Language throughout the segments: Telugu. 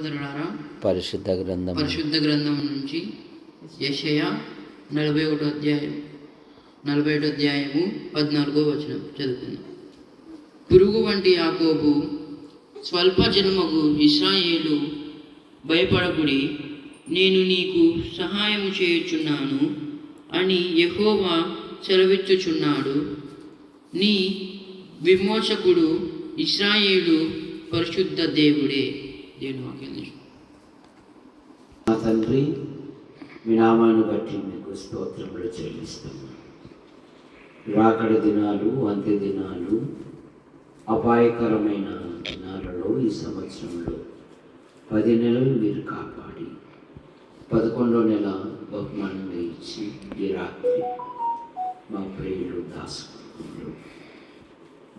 సహోదరులారా పరిశుద్ధ గ్రంథం పరిశుద్ధ గ్రంథం నుంచి యెషయా నలభై ఒకటో అధ్యాయం నలభై ఒకటో అధ్యాయము పద్నాలుగో వచనం చదువుకుందాం. పురుగు వంటి యాకోబు స్వల్ప జన్మకు ఇస్రాయేలు భయపడకుడి నేను నీకు సహాయము చేయుచున్నాను అని యెహోవా సెలవిచ్చుచున్నాడు. నీ విమోచకుడు ఇస్రాయేలు పరిశుద్ధ దేవుడే. మా తండ్రి మీ నామాన్ని బట్టి మీకు స్తోత్రములు చెల్లిస్తున్నాను. రాకడ దినాలు అంత్య దినాలు అపాయకరమైన దినాలలో ఈ సంవత్సరంలో పది నెలలు మీరు కాపాడి పదకొండో నెల బహుమానంగా ఇచ్చి ఈ రాత్రి మా ప్రియులు దాసుకులు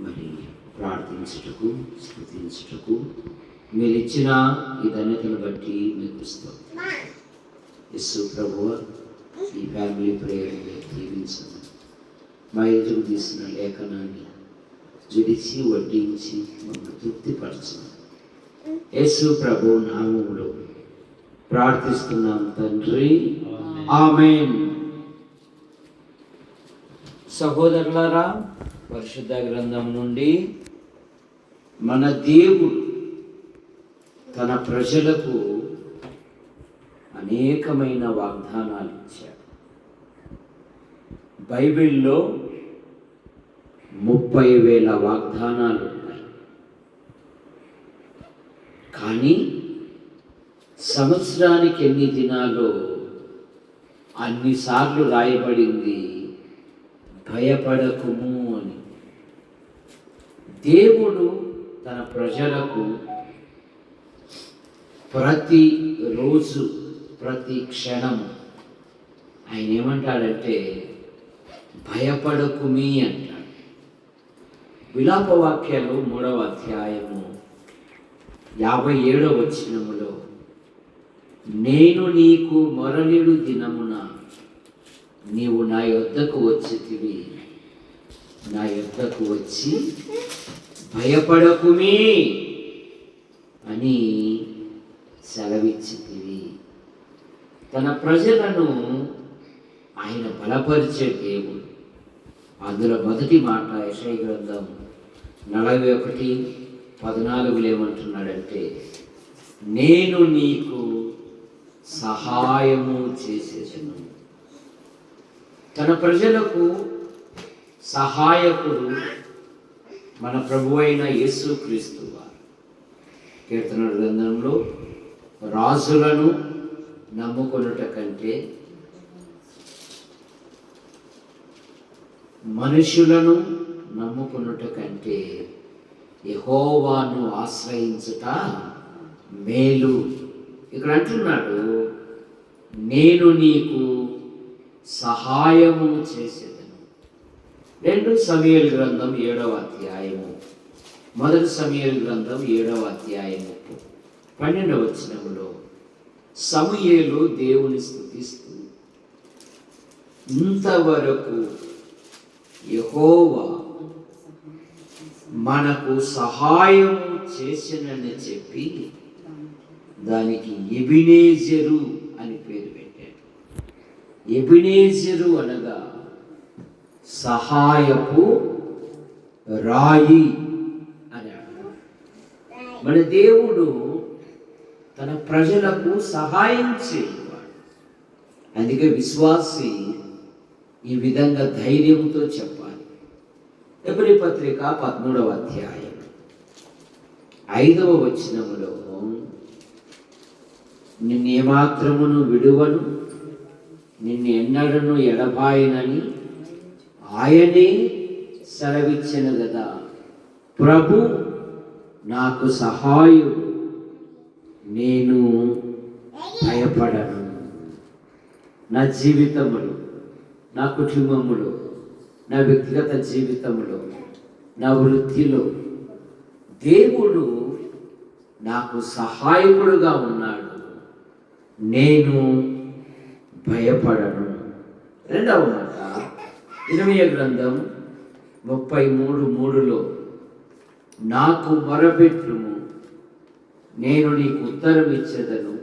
మరి ప్రార్థించుటకు స్థుతించుటకు మీరు ఇచ్చిన ఈ ధన్యతను బట్టి మీకు యస్సు ప్రభు ఈ ఫ్యామిలీ ప్రేయర్ దీవించండి. మా ఎదురు తీసిన లేఖనాన్ని విడిచి వడ్డించి మమ్మల్ని తృప్తిపరచండి. యేసు ప్రభు నామములో ప్రార్థిస్తున్నాం తండ్రి. ఆమెన్. సహోదరులారా పరిశుద్ధ గ్రంథం నుండి మన దేవుడు తన ప్రజలకు అనేకమైన వాగ్దానాలు ఇచ్చాడు. బైబిల్లో ముప్పై వేల వాగ్దానాలు ఉన్నాయి. కానీ సంవత్సరానికి ఎన్ని దినాలో అన్నిసార్లు రాయబడింది భయపడకుము అని. దేవుడు తన ప్రజలకు ప్రతి రోజు ప్రతి క్షణం ఆయన ఏమంటాడంటే భయపడకుమి అంటాడు. విలాపవాక్యాలు మూడవ అధ్యాయము యాభై ఏడవ వచనములో నేను నీకు మొరలిడు దినమున నీవు నా యొద్దకు వచ్చితివి. నా యొద్దకు వచ్చి భయపడకుమి అని సెలవిచ్చితివి. తన ప్రజలను ఆయన బలపరిచే దేవుడు. అందులో మొదటి మాట యశయ గ్రంథం నలభై ఒకటి పద్నాలుగులు ఏమంటున్నాడంటే నేను నీకు సహాయము చేసేసను తన ప్రజలకు సహాయకుడు మన ప్రభు అయిన యేసుక్రీస్తు వారు. కీర్తన గ్రంథంలో రాజులను నమ్ముకొనుట కంటే మనుషులను నమ్ముకున్నట కంటే యహోవాను ఆశ్రయించుట మేలు. ఇక్కడ అంటున్నాడు నేను నీకు సహాయము చేసేదను. రెండు సమయల్ గ్రంథం ఏడవ అధ్యాయము. మొదటి సమయల్ గ్రంథం ఏడవ అధ్యాయము. పన్నెండవ వచనంలో సమూయేలు దేవుని స్థుతిస్తూ ఇంతవరకు యహోవా మనకు సహాయం చేసినని చెప్పి దానికి ఎబినేజరు అని పేరు పెట్టాడు ఎబినేజరు అనగా సహాయపు రాయి అని అర్థం. మన దేవుడు తన ప్రజలకు సహాయం చేయవాడు. అందుకే విశ్వాసి ఈ విధంగా ధైర్యంతో చెప్పాలి. ఎబ్రి పత్రిక పదమూడవ అధ్యాయం ఐదవ వచనములో నిన్నేమాత్రమును విడువను నిన్ను ఎన్నడను ఎడబాయనని ఆయనే సెలవిచ్చెను కదా ప్రభు నాకు సహాయుడు. నేను భయపడను. నా జీవితములు నా కుటుంబములో నా వ్యక్తిగత జీవితంలో నా వృత్తిలో దేవుడు నాకు సహాయకుడుగా ఉన్నాడు. నేను భయపడను. రెండవ మాట ఇరవై గ్రంథం ముప్పై మూడు మూడులో నాకు మొరపెట్టుము నేను నీకు ఉత్తరం ఇచ్చేదను.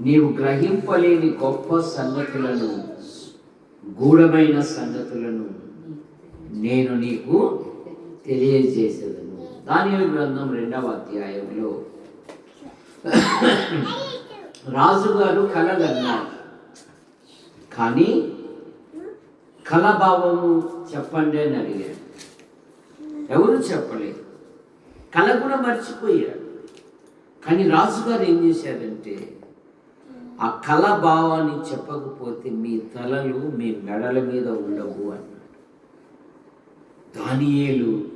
నీవు గ్రహింపలేని గొప్ప సంగతులను గూఢమైన సంగతులను నేను నీకు తెలియజేసేదను. దాని గ్రంథం రెండవ అధ్యాయంలో రాజుగారు కలగన్నారు కానీ కలభావము చెప్పండి అని అడిగాడు. ఎవరు చెప్పలేదు? కళ కూడా మర్చిపోయాడు కానీ రాజుగారు ఏం చేశారంటే ఆ కళ భావాన్ని చెప్పకపోతే మీ తలలు మీ మెడల మీద ఉండవు అన్నాడు. దానియేలు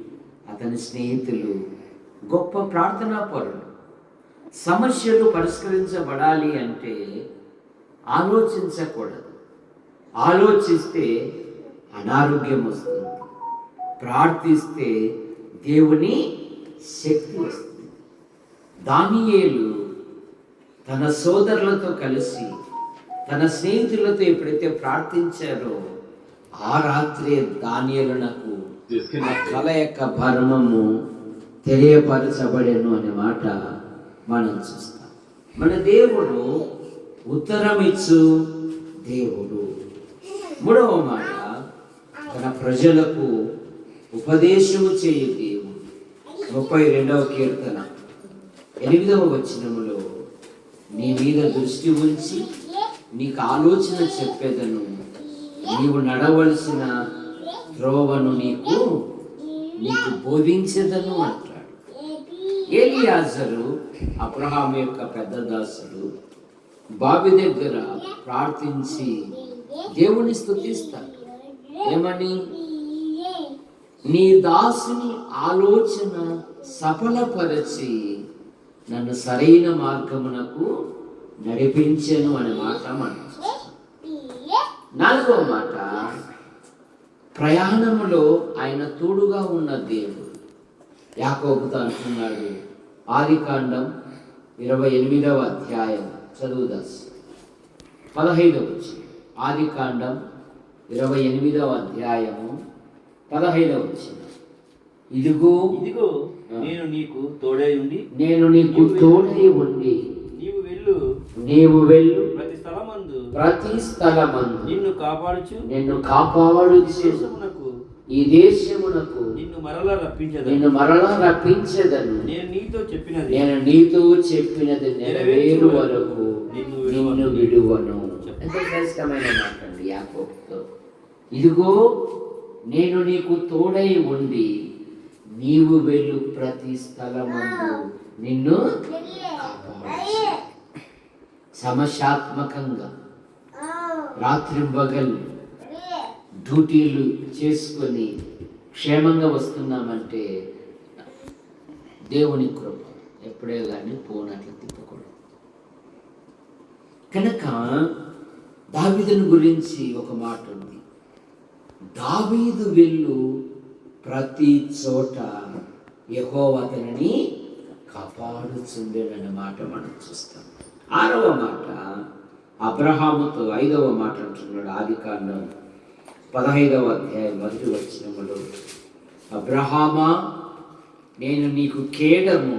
అతని స్నేహితులు గొప్ప ప్రార్థనా పరులు. సమస్యలు పరిష్కరించబడాలి అంటే ఆలోచించకూడదు. ఆలోచిస్తే అనారోగ్యం వస్తుంది. ప్రార్థిస్తే దేవుని శక్తి వస్తుంది. దానియేలు తన సోదరులతో కలిసి తన స్నేహితులతో ఎప్పుడైతే ప్రార్థించారో ఆ రాత్రే దానియేలునకు ఆ కళ యొక్క భర్మము తెలియపరచబడెను అనే మాట మనం చూస్తాం. మన దేవుడు ఉత్తరం ఇచ్చు దేవుడు. మూడవ మాట తన ప్రజలకు ఉపదేశము చేయు దేవుడు. ముప్పై రెండవ కీర్తన. ఎనిమిదవ వచనములో నీ మీద దృష్టి ఉంచి నీకు ఆలోచన చెప్పేదను. నీవు నడవలసిన త్రోవను నీకు నీకు బోధించేదను అంటాడు. ఏలియాజరు అబ్రహాం యొక్క పెద్ద దాసుడు బావి దగ్గర ప్రార్థించి దేవుని స్థుతిస్తాడు ఏమని? నీ దాసుని ఆలోచన సఫలపరచి నన్ను సరైన మార్గమునకు నడిపించను అనే మాట మనం నాలుగవ మాట ప్రయాణములో ఆయన తోడుగా ఉన్న దేవుడు. యాకోబుతో అంటున్నాడు ఆది కాండం ఇరవై ఎనిమిదవ అధ్యాయం చదువుదాస్ పదహైదవ వచ్చి ఆది కాండం ఇరవై ఎనిమిదవ అధ్యాయము పదహైదవ వచ్చింది ఇదిగో ఇదిగో నేను నీకు తోడై ఉండి నేను నీకు తోడై ఉండి నీవు వెళ్ళు. నీవు వెళ్ళు. ప్రతి స్థలమందు ప్రతి స్థలమందు నిన్ను కాపాడుచు. నిన్ను కాపాడు దేశమునకు ఈ దేశమునకు నిన్ను మరలా రప్పించదు నిన్ను మరలా రప్పించదను. నేను నీతో చెప్పినది. నేను నీతో చెప్పినది నెరవేరు వరకు నిన్ను విడువను. ఎంత శ్రేష్టమైన మాట అండి యాకోబుతో. ఇదిగో నేను నీకు తోడై ఉండి నీవు వెళ్ళు ప్రతి స్థలమందు. నిన్ను సమశాత్మకంగా. రాత్రి పగలు డ్యూటీలు చేసుకొని క్షేమంగా వస్తున్నామంటే దేవుని కృప ఎప్పుడే కానీ పోనట్లు తిప్పకూడదు. కనుక దావీదుని గురించి ఒక మాట ఉంది. దావీదు వెళ్ళు ప్రతి చోట యహోవతనని అతనిని కాపాడుచుండేనన్న మాట మనం చూస్తాం. ఆరవ మాట అబ్రహాముతో ఐదవ మాట అంటున్నాడు ఆది కాండం పదహైదవ అధ్యాయం మొదటి వచ్చినప్పుడు అబ్రహామా నేను నీకు కేడము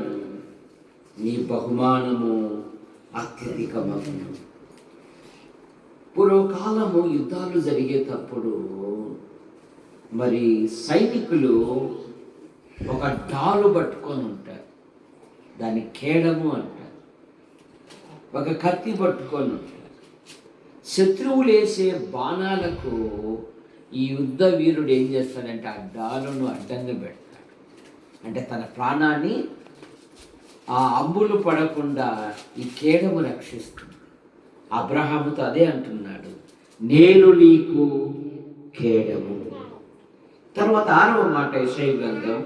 నీ బహుమానము అత్యధికమగును. పూర్వకాలము యుద్ధాలు జరిగేటప్పుడు మరి సైనికులు ఒక డాలు పట్టుకొని ఉంటారు. దాన్ని కేడము అంటారు. ఒక కత్తి పట్టుకొని ఉంటారు. శత్రువులు వేసే బాణాలకు ఈ యుద్ధ వీరుడు ఏం చేస్తాడంటే ఆ డాలును అడ్డంగా పెడతాడు. అంటే తన ప్రాణాన్ని ఆ అబ్బులు పడకుండా ఈ కేడము రక్షిస్తుంది. అబ్రహాముతో అదే అంటున్నాడు నేను నీకు కేడము తర్వాత ఆరవ మాట యెషయ గ్రంథం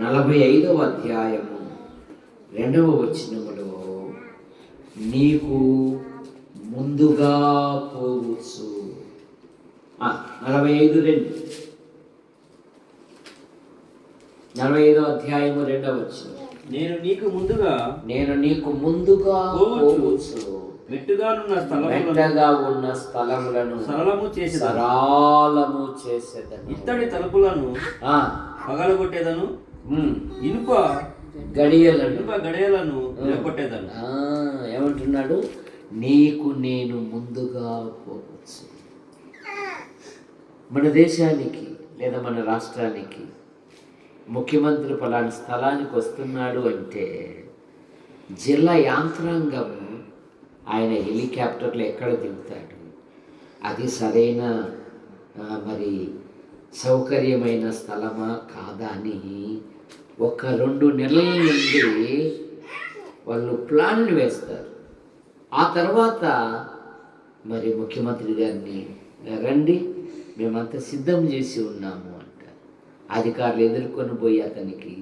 నలభై ఐదవ అధ్యాయము. రెండవ వచనములో నీకు ముందుగా పోవచ్చు. నలభై ఐదు రెండు. నలభై ఐదవ అధ్యాయము రెండవ నేను నీకు ముందుగా నేను నీకు ముందుగా పోవచ్చు. మెట్టుగానున్న స్థలములను మెట్టగా ఉన్న స్థలములను సరళము చేసి సరాలము చేసేదని. ఇత్తడి తలుపులను పగలగొట్టేదను. ఇనుప గడియలను. ఇనుప గడియలను విరగొట్టేదను ఆ, ఏమంటున్నాడు? నీకు నేను ముందుగా పోవచ్చు. మన దేశానికి లేదా మన రాష్ట్రానికి ముఖ్యమంత్రి పలాని స్థలానికి వస్తున్నాడు అంటే జిల్లా యాంత్రాంగం ఆయన హెలికాప్టర్లో ఎక్కడ దిగుతాడు? అది సరైన మరి సౌకర్యమైన స్థలమా కాదా అని ఒక రెండు నెలల నుండి వాళ్ళు ప్లాన్లు వేస్తారు. ఆ తర్వాత మరి ముఖ్యమంత్రి గారిని రండి మేమంతా సిద్ధం చేసి ఉన్నాము అంటారు. అధికారులు ఎదుర్కొని పోయి అతనికి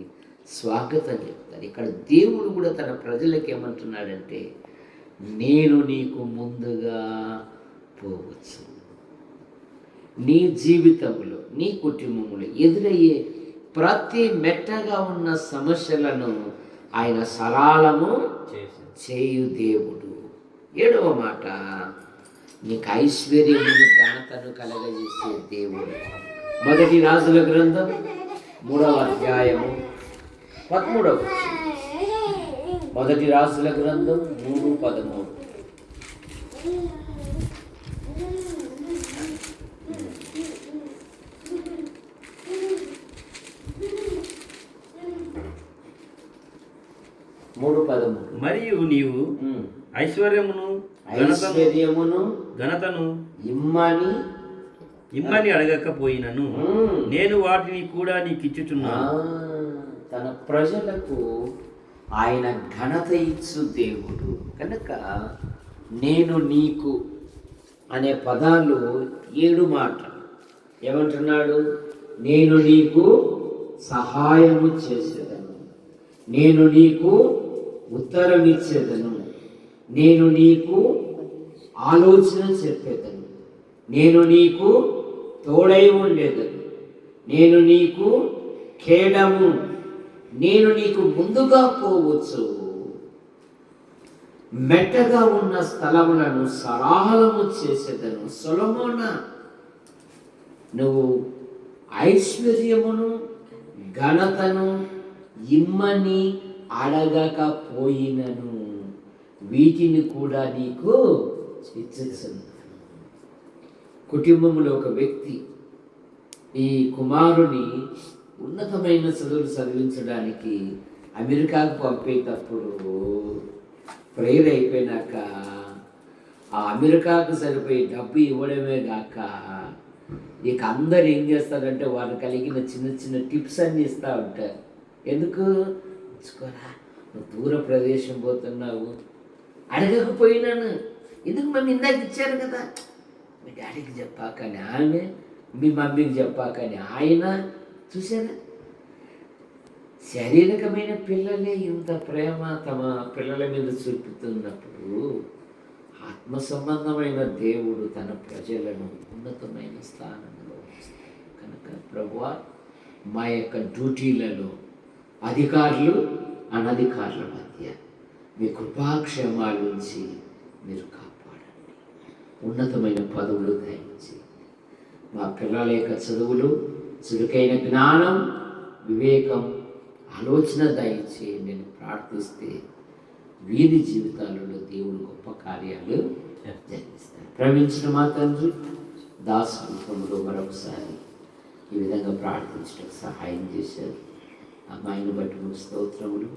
స్వాగతం చెప్తారు. ఇక్కడ దేవుడు కూడా తన ప్రజలకు ఏమంటున్నాడంటే నేను నీకు ముందుగా పోవచ్చు. నీ జీవితంలో నీ కుటుంబంలో ఎదురయ్యే ప్రతి మెట్టగా ఉన్న సమస్యలను ఆయన సరళము చేయు దేవుడు. ఏడవ మాట నీకు ఐశ్వర్యమును ఘనతను కలగజేసే దేవుడు. మొదటి రాజుల గ్రంథం మూడవ అధ్యాయము పదమూడవ. మొదటి రాజుల గ్రంథం మూడు పదమూడు మూడు పదమూడు మరియు నీవు. ఐశ్వర్యమును ఘనతను ఐశ్వర్యమును ఘనతను ఇమ్మని ఇమ్మని అడగకపోయినను. నేను వాటిని కూడా నీకు ఇచ్చుచున్నాను తన ప్రజలకు ఆయన ఘనత ఇచ్చు దేవుడు. కనుక నేను నీకు అనే పదాలు ఏడు మాటలు. ఏమంటున్నాడు? నేను నీకు సహాయము చేసేదను. నేను నీకు ఉత్తరం ఇచ్చేదను నేను నీకు ఆలోచన చెప్పేదను. నేను నీకు తోడై ఉండేదను. నేను నీకు ఖేడము నేను నీకు ముందుగా పోవచ్చు. మెట్టగా ఉన్న స్థలములను సరాహలము చేసేదను సొలమోన. నువ్వు ఐశ్వర్యమును ఘనతను ఇమ్మని అడగకపోయినను వీటిని కూడా నీకు ఇచ్చేసాను కుటుంబంలో ఒక వ్యక్తి ఈ కుమారుని ఉన్నతమైన చదువులు చదివించడానికి అమెరికాకు పంపేటప్పుడు ప్రేయర్ అయిపోయినాక ఆ అమెరికాకు సరిపోయి డబ్బు ఇవ్వడమే కాక ఇక అందరు ఏం చేస్తారంటే వారు కలిగిన చిన్న చిన్న టిప్స్ అన్నీ ఇస్తూ ఉంటారు. ఎందుకు? ఇచ్చుకోరా నువ్వు దూర ప్రదేశం పోతున్నావు. అడగకపోయినాను. ఎందుకు మమ్మీ ఇందాక ఇచ్చారు కదా? మీ డాడీకి చెప్పాకని ఆమె మీ మమ్మీకి చెప్పాకని ఆయన చూసారా శారీరకమైన పిల్లలే ఇంత ప్రేమ తమ పిల్లల మీద చూపుతున్నప్పుడు ఆత్మ సంబంధమైన దేవుడు తన ప్రజలను ఉన్నతమైన స్థానంలో కనుక ప్రభు మా యొక్క డ్యూటీలలో అధికారులు అనధికారుల మధ్య మీ కృపాక్షేమాల నుంచి మీరు కాపాడండి. ఉన్నతమైన పదవులు దయించి మా పిల్లల యొక్క చదువులు చురుకైన జ్ఞానం వివేకం ఆలోచన దయచి నేను ప్రార్థిస్తే వీరి జీవితాలలో దేవుడు గొప్ప కార్యాలు జరిగిస్తాడు. ప్రవహించిన మా తండ్రి దాసరూపంలో మరొకసారి ఈ విధంగా ప్రార్థించడానికి సహాయం చేశారు. అమ్మాయిని బట్టి మీకు స్తోత్రములు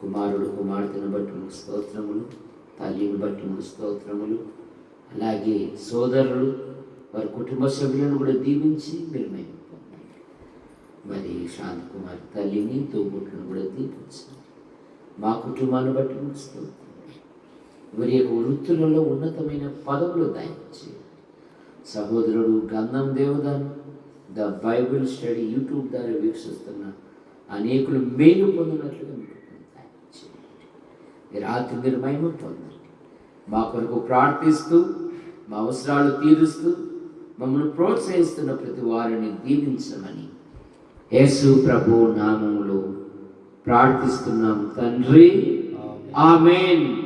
కుమారుడు కుమార్తెను బట్టి మీకు స్తోత్రములు తల్లిని బట్టి మీకు స్తోత్రములు అలాగే సోదరులు వారి కుటుంబ సభ్యులను కూడా దీవించి మీరు మేము మరి శాంత్ కుమార్ తల్లిని తోబుట్లను కూడా దీపించారు. మా కుటుంబాన్ని బట్టి ఉంచుతుంది స్తోత్రం. వారి యొక్క వృత్తులలో ఉన్నతమైన పదవులు దాయించి సహోదరుడు Gandham Devadanu the Bible study YouTube ద్వారా వీక్షిస్తున్న అనేకులు మేలు పొందినట్లుగా మీరు రాత్రి మీరు మహిమ పొందండి. మా కొరకు ప్రార్థిస్తూ మా అవసరాలు తీరుస్తూ మమ్మల్ని ప్రోత్సహిస్తున్న ప్రతి వారిని దీవించమని యేసు ప్రభు నామములో ప్రార్థిస్తున్నాం తండ్రి. ఆమెన్.